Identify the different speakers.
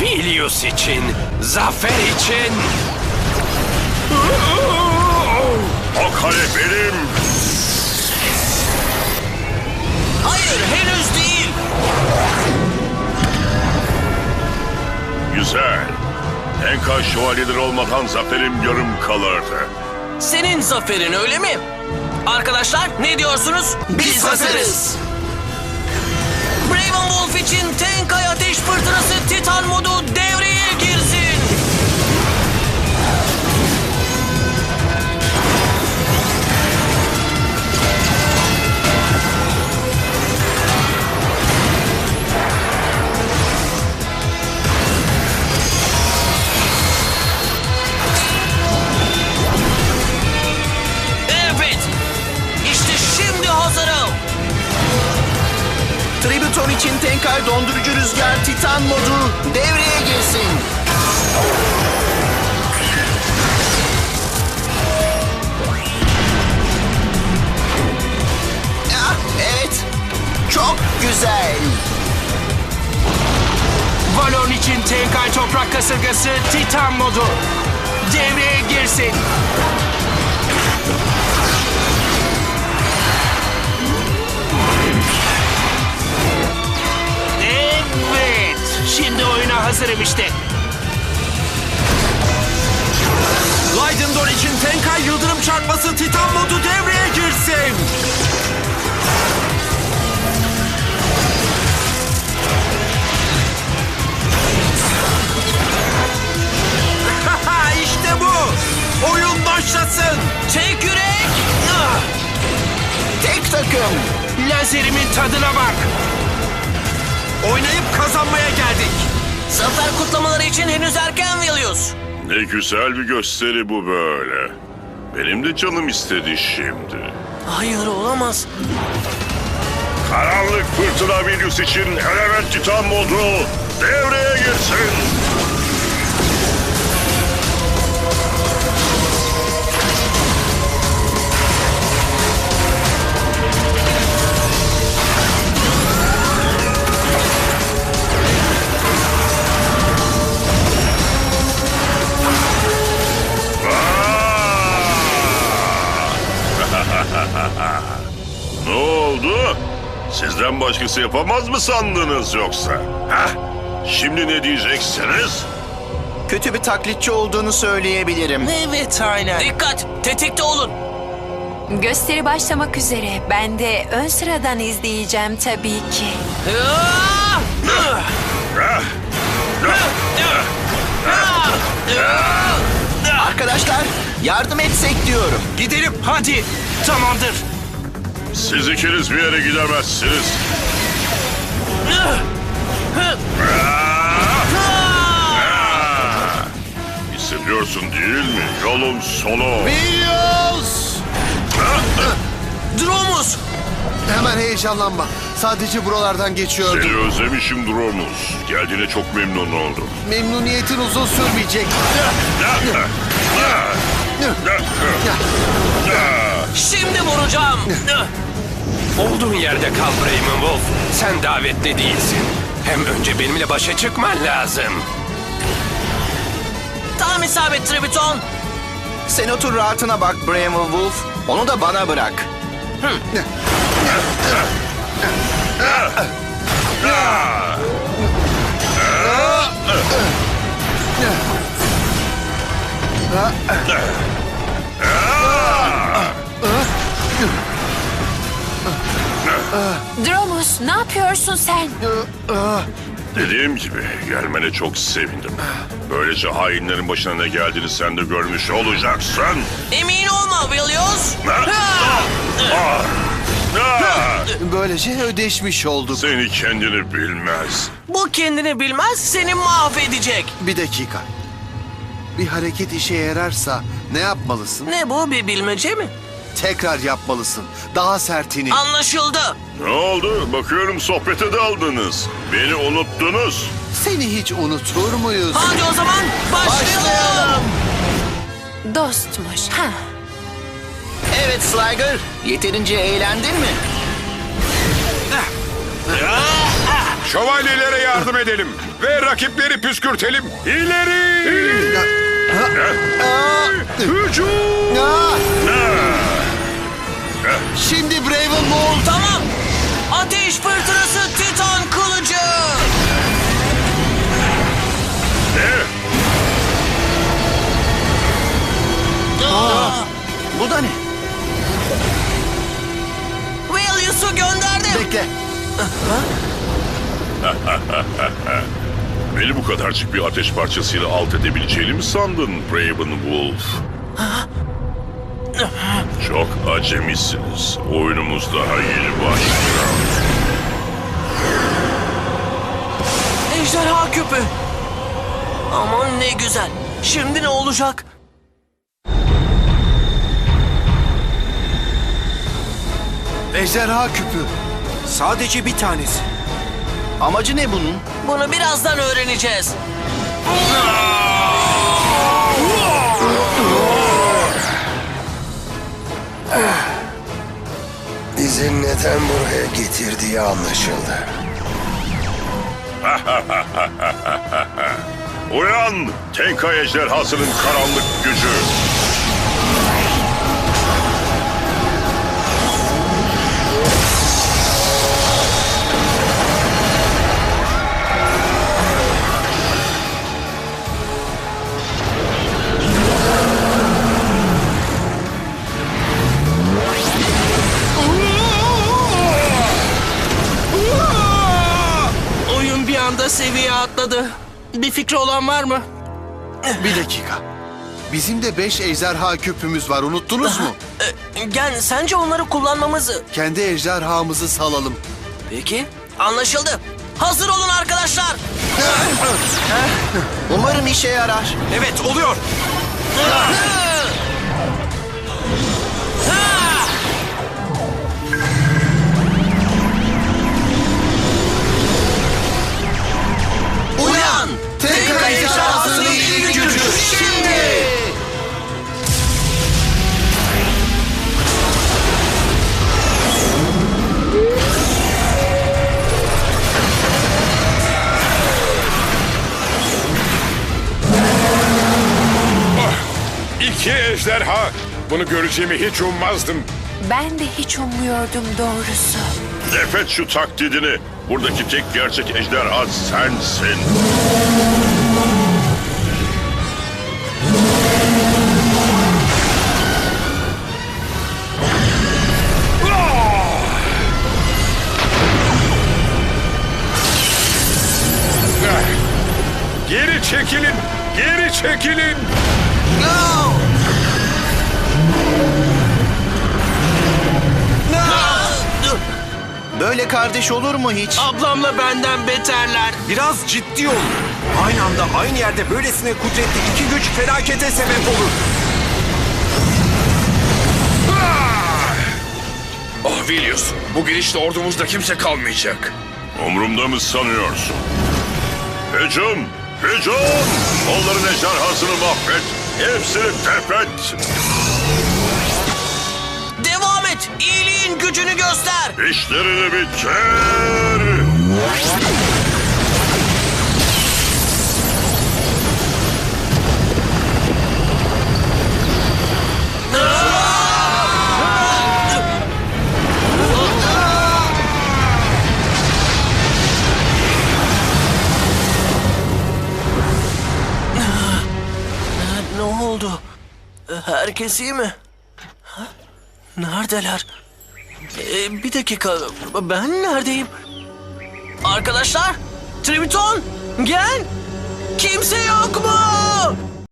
Speaker 1: Vilius için, zafer için.
Speaker 2: O kale benim.
Speaker 3: Hayır henüz değil.
Speaker 2: Güzel. Enka şövalyeleri olmadan zaferim yarım kalırdı.
Speaker 3: Senin zaferin öyle mi? Arkadaşlar ne diyorsunuz?
Speaker 4: Biz hazırız.
Speaker 3: İçin Tenkay Ateş Fırtınası Titan modu devreye
Speaker 4: için Tenkay dondurucu rüzgar Titan modu devreye girsin. Ah, evet. Çok güzel.
Speaker 1: Valon için Tenkay toprak kasırgası Titan modu. Devreye girsin. Hazırım işte.
Speaker 5: Leydendor için Tenkay yıldırım çarpması Titan modu devreye girsin. işte bu. Oyun başlasın.
Speaker 3: Tek yürek.
Speaker 4: Tek takım.
Speaker 1: Lazerimin tadına bak.
Speaker 5: Oynayıp kazanmaya geldik.
Speaker 3: Zafer kutlamaları için henüz erken Vilius.
Speaker 2: Ne güzel bir gösteri bu böyle. Benim de canım istedi şimdi.
Speaker 3: Hayır olamaz.
Speaker 2: Karanlık fırtına Vilius için element titan modu devreye girsin. Ne oldu? Sizden başkası yapamaz mı sandınız yoksa? Heh, şimdi ne diyeceksiniz?
Speaker 4: Kötü bir taklitçi olduğunu söyleyebilirim.
Speaker 3: Evet aynen. Dikkat tetikte olun.
Speaker 6: Gösteri başlamak üzere. Ben de ön sıradan izleyeceğim tabii ki.
Speaker 4: Arkadaşlar yardım etsek diyorum.
Speaker 1: Gidelim hadi. Tamamdır.
Speaker 2: siz ikiniz bir yere gidemezsiniz. Hissediyorsun değil mi? Yolun sonu.
Speaker 7: Biliyoruz.
Speaker 3: Dromus.
Speaker 7: Hemen heyecanlanma. Sadece buralardan geçiyordum.
Speaker 2: Seni özlemişim Dromus. Geldiğine çok memnun oldum.
Speaker 7: Memnuniyetin uzun sürmeyecek.
Speaker 3: Şimdi vuracağım.
Speaker 1: Olduğun yerde kal Brayman Wolf. Sen davetli değilsin. Hem önce benimle başa çıkman lazım.
Speaker 3: Tam isabet Tributon.
Speaker 4: Sen otur rahatına bak Bramble Wolf. Onu da bana bırak.
Speaker 6: Dromus ne yapıyorsun sen?
Speaker 2: Dediğim gibi gelmene çok sevindim. Böylece hainlerin başına ne geldiğini sen de görmüş olacaksın.
Speaker 3: Emin olma Vilius.
Speaker 7: Böylece ödeşmiş olduk.
Speaker 2: Seni kendini bilmez.
Speaker 3: Bu kendini bilmez seni mahvedecek.
Speaker 7: Bir dakika. Bir hareket işe yararsa ne yapmalısın?
Speaker 3: Ne bu bir bilmece mi?
Speaker 7: Tekrar yapmalısın. Daha sertini.
Speaker 3: Anlaşıldı.
Speaker 2: Ne oldu? Bakıyorum sohbete daldınız. Beni unuttunuz.
Speaker 7: Seni hiç unutur muyuz?
Speaker 3: Hadi o zaman başlayalım.
Speaker 6: Dostmuş. Ha.
Speaker 4: Evet Sliger, yeterince eğlendin mi?
Speaker 8: Şövalyelere yardım edelim ve rakipleri püskürtelim. İleri! Hücum!
Speaker 7: Aa! Şimdi Braven Ball.
Speaker 3: Tamam. Ateş fırtınası Titan kılıcı.
Speaker 4: Bu da ne?
Speaker 3: Willius'u gönderdim.
Speaker 7: Bekle.
Speaker 2: Beni bu kadarcık bir ateş parçasıyla alt edebileceğini mi sandın Raven Wolf? Çok acemisiniz. Oyunumuz daha yeni başlıyor.
Speaker 3: Ejderha küpü. Aman ne güzel. Şimdi ne olacak?
Speaker 7: Ejderha küpü.
Speaker 5: Sadece bir tanesi.
Speaker 4: Amacı ne bunun?
Speaker 3: Bunu birazdan öğreneceğiz.
Speaker 1: Bizi neden buraya getirdiği anlaşıldı.
Speaker 2: Uyan! Tenkay ejderhasının karanlık gücü.
Speaker 3: Anda seviye atladı. Bir fikri olan var mı?
Speaker 7: Bir dakika. Bizim de beş ejderha küpümüz var unuttunuz mu?
Speaker 3: Ee, Gen, sence onları kullanmamızı...
Speaker 7: Kendi ejderhamızı salalım.
Speaker 3: Peki, anlaşıldı. Hazır olun arkadaşlar.
Speaker 4: Umarım işe yarar.
Speaker 5: Evet oluyor.
Speaker 8: İki ejderha. Bunu göreceğimi hiç ummazdım.
Speaker 6: Ben de hiç ummuyordum doğrusu.
Speaker 2: Defet şu taklidini. Buradaki tek gerçek ejderha sensin.
Speaker 8: Geri çekilin! Geri çekilin!
Speaker 4: Böyle kardeş olur mu hiç?
Speaker 3: Ablamla benden beterler.
Speaker 5: Biraz ciddi olun. Aynı anda aynı yerde böylesine kudretli iki güç felakete sebep olur.
Speaker 8: Oh Vilius, bu girişte ordumuzda kimse kalmayacak.
Speaker 2: Umrumda mı sanıyorsun? Hücum! Hücum! Onların ejderhasını mahvet. Hepsini defet.
Speaker 3: Devam et. İyiliğin gücünü göster.
Speaker 2: İşlerini bitir.
Speaker 3: Ne oldu? Herkes iyi mi? Neredeler? Ee, bir dakika. Ben neredeyim? Arkadaşlar? Tributon? Gel. Kimse yok mu?